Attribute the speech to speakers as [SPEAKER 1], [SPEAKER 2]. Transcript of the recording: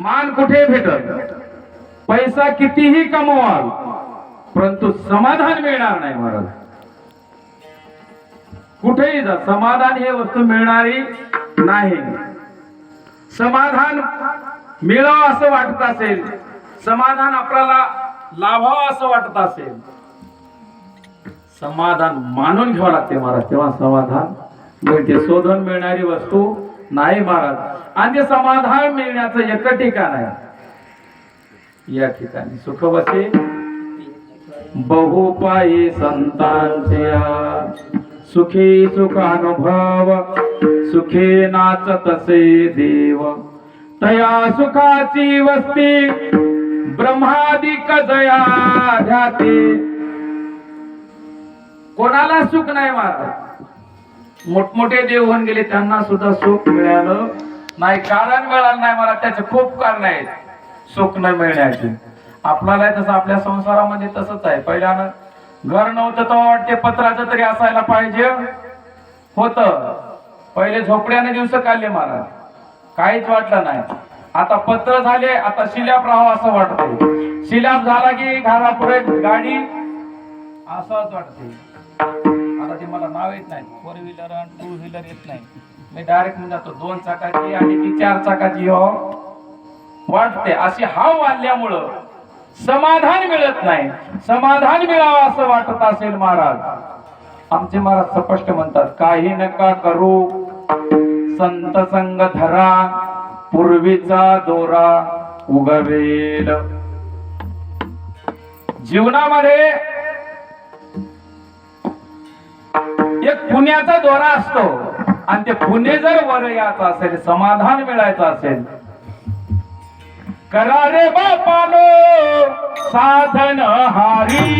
[SPEAKER 1] मान कुठे भेटत? पैसा कितीही कमवाल परंतु समाधान मिळणार नाही महाराज. कुठेही जा समाधान हे वस्तू मिळणारी नाही. समाधान मिळावं असं वाटत असेल समाधान आपल्याला लाभावं असं वाटत असेल. समाधान मानून घ्यावं लागते महाराज तेव्हा समाधान मिळते. शोधून मिळणारी वस्तू नाही महाराज. आणि ते समाधान मिळण्याचं एक ठिकाण आहे. या ठिकाणी सुख बसे. बहुपायी संतांच्या सुखी सुखानुभव सुखे नाचतसे देव. तया सुखाची वस्ती ब्रह्मादिक जया ध्याते. कोणाला सुख नाही महाराज? मोठमोठे देव होऊन गेले त्यांना सुद्धा सुख मिळालं. नाही कारण मिळालं नाही मला त्याचे खूप कारण आहेत. सुख न मिळण्याचे. आपल्याला तसं आपल्या संसारामध्ये तसंच आहे. पहिल्यानं घर नव्हतं तर वाटते पत्राचं तरी असायला पाहिजे. होत. पहिले झोपड्याने दिवस काढले महाराज काहीच वाटलं नाही. आता पत्र झाले आता शिलाप राहावं असं वाटतं शिलाप झाला की घरापुढे गाडी असंच वाटते आता मला नाव येत नाही. फोर व्हीलर आणि टू व्हीलर येत नाही. मी डायरेक्ट म्हणून जातो दोन चाकाची आणि ती चार चाकाची हो. वाटते अशी हाव वाढल्यामुळं समाधान मिळत नाही. समाधान मिळावं असं वाटत असेल महाराज. आमचे महाराज स्पष्ट म्हणतात काही नका करू. संत संग धरा. पूर्वीचा दोरा उगवेल. जीवनामध्ये एक पुण्याचा दोरा असतो. आणि ते पुणे जर वर यायचं असेल समाधान मिळायचं असेल करा रे बापानो साधन
[SPEAKER 2] हारी.